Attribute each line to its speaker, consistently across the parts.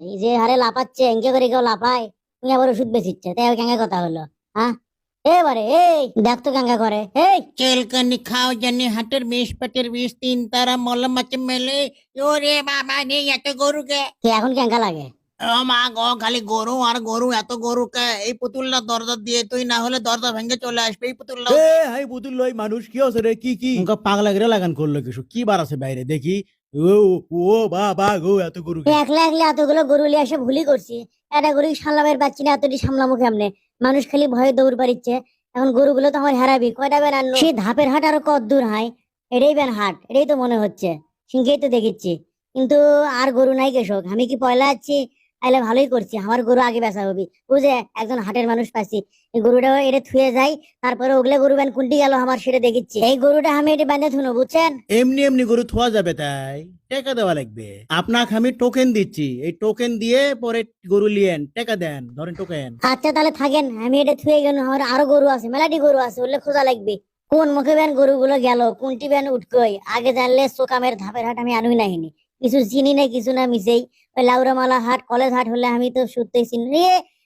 Speaker 1: এই যে হারে লাপাচ্ছে এঙ্কে করে কেউ লাপায় তুমি আবার ওষুধ বেচিচ্ছে তাই কেঙ্গা কথা হলো হ্যাঁ? এবারে এই দেখ তো কেঙ্গা করে এই।
Speaker 2: চেলকানি খাও জানি হাটের বিষ পেটের বিষ তিন তারা মলম মেলে ওরে বাবা নেই এত গরুকে।
Speaker 1: কে এখন কেঙ্গা লাগে?
Speaker 2: ও মা গো খালি গরু আর গরু এত গরুকে এই পুতুলটা দরজা দিয়ে তুই না হলে দরজা ভেঙে চলে আসবে এই পুতুলটা।
Speaker 3: এ হাই লই মানুষ কি আছে রে কি কি? পাগলা গিরা লাগান করল কিছু কি বার আছে বাইরে দেখি। ও ও বা বা গো এত গরু
Speaker 1: একলা একলা এতগুলো গরু লিয়ে এসে ভুলই করছি। একটা গরু সামলামের পাচ্ছি না এতটি সামলামো কেমনে? মানুষ খালি ভয়ে দৌড় পারিচ্ছে এখন গরুগুলো তো আমার হারাবি। কয়টা বেন আনলো? সেই ধাপের হাট আরও কত দূর হয়? এটাই বেন হাট এটাই তো মনে হচ্ছে। সিংকেই তো দেখেছি কিন্তু আর গরু নাই কেশক। আমি কি পয়লা আছি? আইলে ভালোই করছি আমার গরু আগে বেচা হবি। বুঝে একজন হাটের মানুষ পাচ্ছি এই গরুটা এটা থুয়ে যাই তারপরে ওগুলো গরু ব্যান কোনটি গেল আমার সেটা দেখিচ্ছি। এই গরুটা আমি এটা বাঁধে থুনো বুঝছেন?
Speaker 3: এমনি এমনি গরু থোয়া যাবে তাই টাকা দেওয়া লাগবে। আপনাকে আমি টোকেন দিচ্ছি এই টোকেন দিয়ে পরে গরু লিয়েন টাকা দেন ধরেন টোকেন।
Speaker 1: আচ্ছা তাহলে থাকেন আমি এটা থুয়ে গেল আমার আরও গরু আছে মেলাটি গরু আছে ওগুলো খোঁজা লাগবে। কোন মুখে ব্যান গরুগুলো গেল কোনটি ব্যান উঠকই আগে জানলে সোকামের ধাপের হাট আমি আনুই নাহিনি। কিছু চিনি না কিছু না মিশেই ওই লাউরামালা হাট কলেজ হাট হলে আমি তো শুনতেই চিনি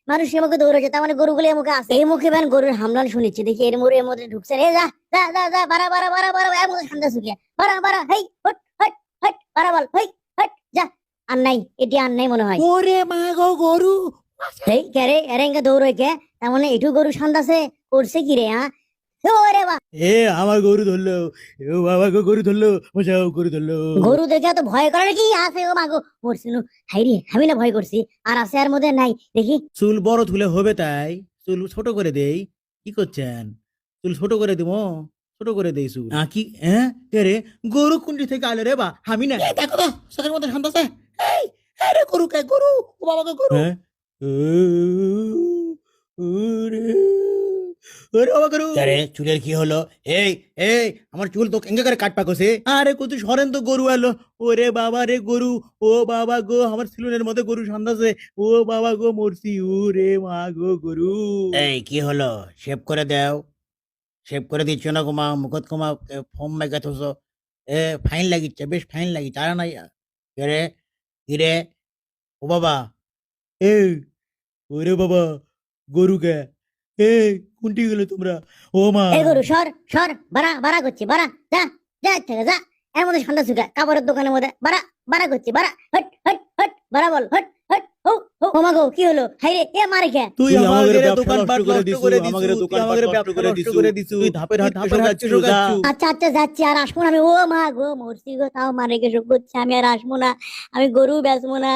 Speaker 1: মানুষ মুখে দৌড়েছে তার মানে গরুগুলো মুখে আছে। এই মুখে ব্যান গরুর হামলান শুনেছি দেখি এর মুড়ে এর মধ্যে ঢুকছে। রে যা যা যা যা বাড়া বাড়া বাড়া বাড়া এর মধ্যে ঠান্ডা শুকিয়ে। বাড়া বাড়া হেই হট হট হট বাড়া বল হেই হট যা। আর নাই এটি আর নাই মনে হয়।
Speaker 2: ওরে মা গো গরু।
Speaker 1: এই কে রে এরে ইঙ্গা দৌড়ই কে? তার মানে এটু গরু শান্তাছে করছে কি রে হ্যাঁ ওরে বা
Speaker 3: এ আমার গরু ধরলো ও বাবা গো গরু ধরলো মশাও গরু ধরলো।
Speaker 1: গরু দেখে তো ভয় করে কি আছে ও মাগো। মরছিনু হাই রে আমি না ভয় করছি আর আছে আর মধ্যে নাই দেখি।
Speaker 3: চুল বড় তুলে হবে তাই চুল ছোট করে দেই কি করছেন? চুল ছোট করে দিব ছোট করে দেই চুল। আ কি? হ্যাঁ? কে রে? গরু কুন্ডি থেকে আলে রে বা আমি না
Speaker 2: দেখো তো চোখের মধ্যে শান্ত আছে। এই আরে গরু কে? গরু? ও বাবা গো গরু।
Speaker 3: হ্যাঁ? গরু আরে চুলের কি হলো? এই এই আমার চুল তো কেঙ্গে করে কাট পাকছে আরে কত সরেন তো গরু এলো। ওরে বাবা রে গরু ও বাবা গো আমার সিলুনের মধ্যে গরু সান্দাছে ও বাবা গো মরছি। ওরে মা গো গরু। এই কি হলো? শেভ করে দাও। শেভ করে দিচ্ছ না গোমা মুখত কমা ফোম মেঘা থস এ ফাইন লাগিচ্ছে বেশ ফাইন লাগিচ্ছে। আর নাই রে? কিরে ও বাবা। এই ওরে বাবা গরু কে? এই কোনটি গেলে তোমরা ও মা।
Speaker 1: এই গরু সর সর বাড়া বাড়া করছি বাড়া যা যা থেকে যা। এর মধ্যে ঠান্ডা শুকা কাপড়ের দোকানের মধ্যে বাড়া বাড়া করছি বাড়া হট হট হট বাড়া বল হট হট ও ও ও মাগো কি হলো? হাই রে এ মারে কে?
Speaker 3: তুই আমাদের দোকান পাট
Speaker 4: নষ্ট করে
Speaker 3: নষ্ট
Speaker 4: দিছু,
Speaker 3: করে দিছু
Speaker 4: আমাদের
Speaker 3: তুই
Speaker 4: দোকান
Speaker 3: আমাদের ব্যবসা
Speaker 4: করে
Speaker 3: নষ্ট
Speaker 4: দিছু,
Speaker 3: করে দিছু।
Speaker 4: তুই ধাপের হাট
Speaker 3: ধাপের হাট
Speaker 4: ধাপের হাট।
Speaker 1: আচ্ছা আচ্ছা যাচ্ছি আর আসব না আমি। ও মা গো মরছি গো তাও মারে কে সব করছে আমি আর আসব না আমি গরু বেচবো না।